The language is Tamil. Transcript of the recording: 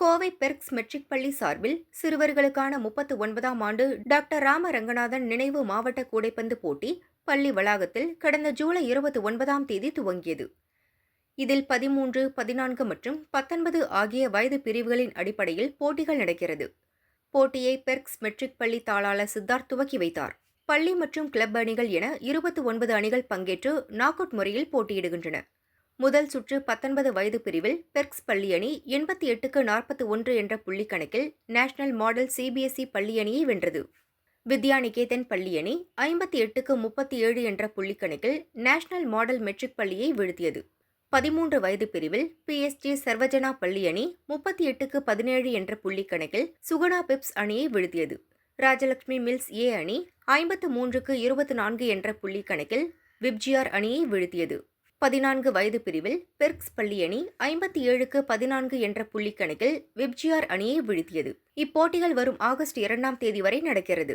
கோவை பெர்க்ஸ் மெட்ரிக் பள்ளி சார்பில் சிறுவர்களுக்கான முப்பத்து ஒன்பதாம் ஆண்டு டாக்டர் ராம ரங்கநாதன் நினைவு மாவட்ட கூடைப்பந்து போட்டி பள்ளி வளாகத்தில் கடந்த ஜூலை இருபத்தி ஒன்பதாம் தேதி துவங்கியது. இதில் பதிமூன்று பதினான்கு மற்றும் பத்தொன்பது ஆகிய வயது பிரிவுகளின் அடிப்படையில் போட்டிகள் நடக்கிறது. போட்டியை பெர்க்ஸ் மெட்ரிக் பள்ளி தாளாளர் சித்தார்த் துவக்கி வைத்தார். பள்ளி மற்றும் கிளப் அணிகள் என இருபத்தி ஒன்பது அணிகள் பங்கேற்று நாக் அவுட் முறையில் போட்டியிடுகின்றன. முதல் சுற்று பத்தொன்பது வயது பிரிவில் பெர்க்ஸ் பள்ளி அணி எண்பத்தி எட்டுக்கு நாற்பத்தி ஒன்று என்ற புள்ளி கணக்கில் நேஷனல் மாடல் சிபிஎஸ்இ பள்ளி அணியை வென்றது. வித்யா நிகேதன் பள்ளி அணி ஐம்பத்தி எட்டுக்கு முப்பத்தி ஏழு என்ற புள்ளி கணக்கில் நேஷனல் மாடல் மெட்ரிக் பள்ளியை வீழ்த்தியது. பதிமூன்று வயது பிரிவில் பிஎஸ்டி சர்வஜனா பள்ளி அணி முப்பத்தி எட்டுக்கு பதினேழு என்ற புள்ளி கணக்கில் சுகுணா பிப்ஸ் அணியை வீழ்த்தியது. ராஜலட்சுமி மில்ஸ் ஏ அணி ஐம்பத்து மூன்றுக்கு இருபத்தி நான்கு என்ற புள்ளி கணக்கில் விப்ஜிஆர் அணியை வீழ்த்தியது. பதினான்கு வயது பிரிவில் பெர்க்ஸ் பள்ளி அணி ஐம்பத்தி ஏழுக்கு பதினான்கு என்ற புள்ளி கணக்கில் விப்ஜிஆர் அணியை வீழ்த்தியது. இப்போட்டிகள் வரும் ஆகஸ்ட் இரண்டாம் தேதி வரை நடக்கிறது.